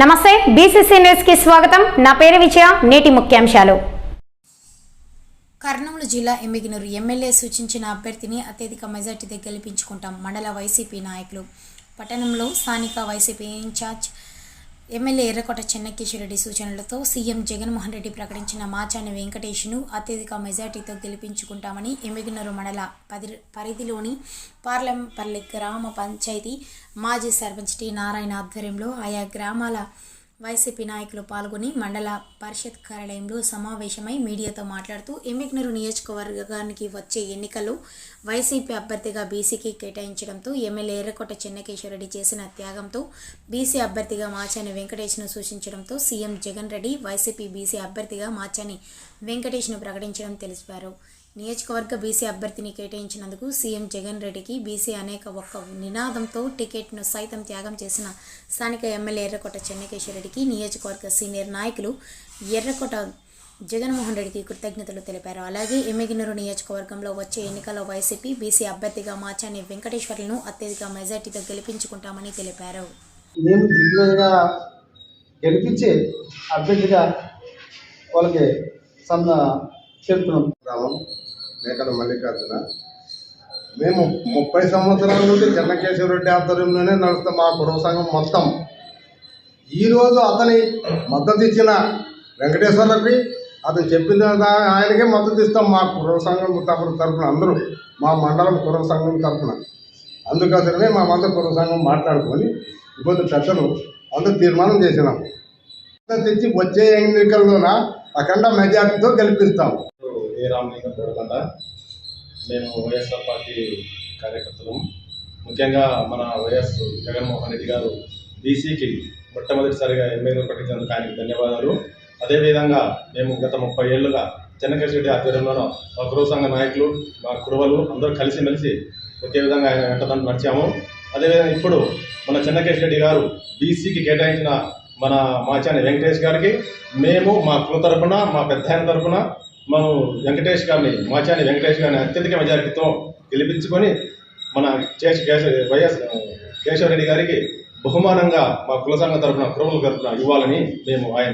నమస్తే బీసీసీ న్యూస్కి స్వాగతం. నా పేరు విజయ నేటి ముఖ్యాంశాలు. కర్నూలు జిల్లా ఎమ్మిగినూరు ఎమ్మెల్యే సూచించిన అభ్యర్థిని అత్యధిక మెజార్టీతో గెలిపించుకుంటాం మండల వైసీపీ నాయకులు. పట్టణంలో స్థానిక వైసీపీ ఇన్ఛార్జ్ ఎమ్మెల్యే ఎర్రకోట చెన్నకేశ్వరరెడ్డి సూచనలతో సీఎం జగన్మోహన్ రెడ్డి ప్రకటించిన మాచాని వెంకటేష్ను అత్యధిక మెజార్టీతో గెలిపించుకుంటామని ఎమ్మిగినూరు మండల పది పరిధిలోని పార్లంపల్లి గ్రామ పంచాయతీ మాజీ సర్పంచ్ టి నారాయణ ఆధ్వర్యంలో ఆయా గ్రామాల వైసీపీ నాయకులు పాల్గొని మండల పరిషత్ కార్యాలయంలో సమావేశమై మీడియాతో మాట్లాడుతూ ఎమ్మిగ్నూరు నియోజకవర్గానికి వచ్చే ఎన్నికల్లో వైసీపీ అభ్యర్థిగా బీసీకి కేటాయించడంతో ఎమ్మెల్యే ఎర్రకొట్ట చెన్నకేశ్వరరెడ్డి చేసిన త్యాగంతో బీసీ అభ్యర్థిగా మాచాని వెంకటేష్ను సూచించడంతో CM Jagan Reddy YCP BC అభ్యర్థిగా మాచాని వెంకటేష్ను ప్రకటించడం తెలిపారు. నియోజకవర్గ బీసీ అభ్యర్థిని కేటాయించినందుకు సీఎం జగన్ రెడ్డికి బీసీ అనేక ఒక్క నినాదంతో టికెట్ను సైతం త్యాగం చేసిన స్థానిక ఎమ్మెల్యే ఎర్రకోట చెన్నకేశ్వరరెడ్డికి నియోజకవర్గ సీనియర్ నాయకులు ఎర్రకోట జగన్మోహన్ రెడ్డికి కృతజ్ఞతలు తెలిపారు. అలాగే ఎమ్మిగినూరు నియోజకవర్గంలో వచ్చే ఎన్నికల్లో వైసీపీ బీసీ అభ్యర్థిగా మాచాని వెంకటేశ్వర్లను అత్యధిక మెజార్టీతో గెలిపించుకుంటామని తెలిపారు. మేము దిగ్విజయంగా గెలిపించి అభ్యర్థిగా వాళ్ళకి చెప్తున్నాం మేకల మల్లికార్జున. మేము ముప్పై సంవత్సరాల నుండి చెన్నకేశ్వరరెడ్డి ఆధ్వర్యంలోనే నడుస్తాం మా కుటుంబ సంఘం మొత్తం. ఈరోజు అతని మద్దతు ఇచ్చిన వెంకటేశ్వర్లకి అతను చెప్పిన ఆయనకే మద్దతు ఇస్తాం మా కుటుంబ సంఘం తరపున తరపున అందరూ మా మండలం కుటుంబ సంఘం తరపున. అందుకోసమే మా మంద కుటుంబ సంఘం మాట్లాడుకొని ఇబ్బంది పెద్దలు అందరూ తీర్మానం చేసినాం. తెచ్చి వచ్చే ఎన్నికల్లోన అఖండ మెజార్టీతో గెలిపిస్తాం. ఏ రామలింగం దొరకండ మేము వైఎస్ఆర్ పార్టీ కార్యకర్తలు. ముఖ్యంగా మన వైఎస్ జగన్మోహన్ రెడ్డి గారు బీసీకి మొట్టమొదటిసారిగా ఎమ్మెల్యే ప్రకటించినందుకు ఆయనకు ధన్యవాదాలు. అదేవిధంగా మేము గత ముప్పై ఏళ్ళుగా చెన్నకేశ్వర రెడ్డి ఆధ్వర్యంలోనూ మా కురువ సంఘ నాయకులు మా కురువలు అందరూ కలిసిమెలిసి ఒకే విధంగా ఆయన వెంట నడిచాము. అదేవిధంగా ఇప్పుడు మన చెన్నకేశ్వర రెడ్డి గారు బీసీకి కేటాయించిన మన మాచాని వెంకటేష్ గారికి మేము మా కుల తరపున మా పెద్ద ఆయన తరపున మనం వెంకటేష్ గారిని మాచాని వెంకటేష్ గారిని అత్యధిక మెజారిటీతో గెలిపించుకొని మన చేసి కేశ వైఎస్ కేశవరెడ్డి గారికి బహుమానంగా మా కుల సంఘం తరపున కురువుల తరపున ఇవ్వాలని మేము ఆయన